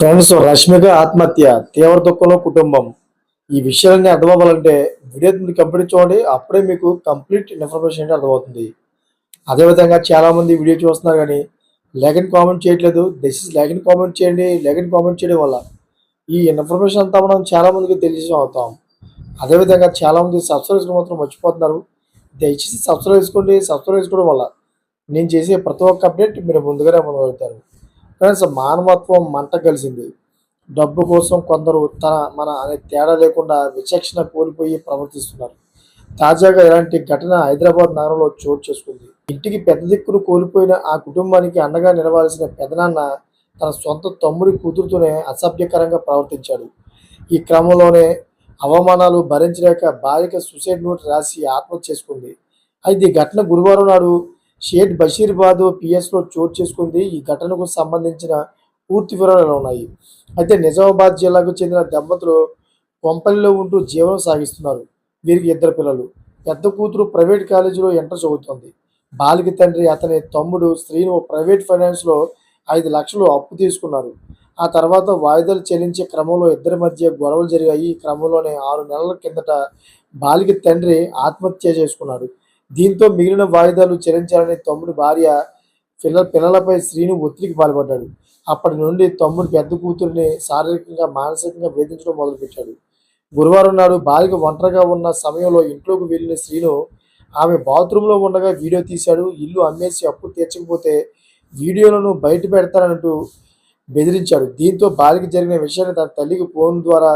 Friends Rashmika ఆత్మహత్య తీవ్ర దుఃఖంలో కుటుంబం. ఈ విషయాలన్నీ అర్థమవ్వాలంటే వీడియో మీరు కంప్లీట్ చూడండి అప్పుడే మీకు కంప్లీట్ ఇన్ఫర్మేషన్ అంటే అర్థమవుతుంది. అదేవిధంగా చాలామంది వీడియో చూస్తున్నారు కానీ లెగన్ కామెంట్ చేయట్లేదు. దిస్ ఇస్ లెగన్ కామెంట్ చేయండి లెగన్ కామెంట్ చేయడం వల్ల ఈ ఇన్ఫర్మేషన్ అంతా మనం చాలామందికి తెలియజేసి తెలిసి అవుతాం. అదేవిధంగా చాలామంది సబ్స్క్రైబ్ చేసుకోవడం మాత్రం మర్చిపోతున్నారు. దయచేసి సబ్స్క్రైబ్ చేసుకోండి సబ్స్క్రైబ్ చేసుకోవడం వల్ల నేను చేసే ప్రతి ఒక్క అప్డేట్ మీరు ముందుగానే పొందగలుగుతారు ఫ్రెండ్స్ మానవత్వం మంట కలిసింది. డబ్బు కోసం కొందరు తన మన అనే తేడా లేకుండా విచక్షణ కోల్పోయి ప్రవర్తిస్తున్నారు. తాజాగా ఇలాంటి ఘటన హైదరాబాద్ నగరంలో చోటు చేసుకుంది. ఇంటికి పెద్ద దిక్కును కోల్పోయిన ఆ కుటుంబానికి అండగా నిలవాల్సిన పెదనాన్న తన సొంత తమ్ముడి కూతురుతోనే అసభ్యకరంగా ప్రవర్తించాడు. ఈ క్రమంలోనే అవమానాలు భరించలేక భార్యకి సూసైడ్ నోట్ రాసి ఆత్మహత్య చేసుకుంది. అయితే ఈ ఘటన గురువారం నాడు షేట్ బషీర్బాద్ పిఎస్లో చోటు చేసుకుంది. ఈ ఘటనకు సంబంధించిన పూర్తి వివరాలు ఉన్నాయి. అయితే నిజామాబాద్ జిల్లాకు చెందిన దంపతులు కొంపల్లిలో ఉంటూ జీవనం సాగిస్తున్నారు. వీరికి ఇద్దరు పిల్లలు. పెద్ద కూతురు ప్రైవేట్ కాలేజీలో ఎంటర్ చదువుతోంది. బాలిక తండ్రి అతని తమ్ముడు శ్రీను ప్రైవేట్ ఫైనాన్స్లో ఐదు లక్షలు అప్పు తీసుకున్నారు. ఆ తర్వాత వాయిదాలు చెల్లించే క్రమంలో ఇద్దరి మధ్య గొడవలు జరిగాయి. ఈ క్రమంలోనే ఆరు నెలల కిందట బాలిక తండ్రి ఆత్మహత్య చేసుకున్నాడు. దీంతో మిగిలిన వాయిదాలు చెల్లించాలని తమ్ముడి భార్య పిల్లల పిల్లలపై శ్రీను ఒత్తిడికి పాల్పడ్డాడు. అప్పటి నుండి తమ్ముడు పెద్ద కూతురిని శారీరకంగా మానసికంగా వేధించడం మొదలుపెట్టాడు. గురువారం నాడు బాలిక ఒంటరిగా ఉన్న సమయంలో ఇంట్లోకి వెళ్ళిన శ్రీను ఆమె బాత్రూంలో ఉండగా వీడియో తీశాడు. ఇల్లు అమ్మేసి అప్పు తీర్చకపోతే వీడియోలను బయట పెడతానంటూ బెదిరించాడు. దీంతో బాలిక జరిగిన విషయాన్ని తన తల్లికి ఫోన్ ద్వారా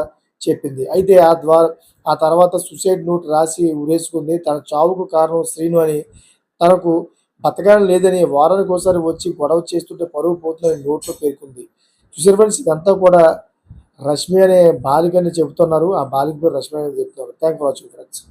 చెప్పింది. అయితే ఆ ద్వారా ఆ తర్వాత సూసైడ్ నోట్ రాసి ఉరేసుకుంది. తన చావుకు కారణం శ్రీను అని తనకు బతకడం లేదని వారానికి ఒకసారి వచ్చి గొడవ చేస్తుంటే పరువు పోతుందని నోట్లో పేర్కొంది. చూసారు ఫ్రెండ్స్ ఇదంతా కూడా రష్మి అనే బాలిక అని చెబుతున్నారు. ఆ బాలిక పేరు రష్మి అని చెప్తున్నారు. Thank for watching friends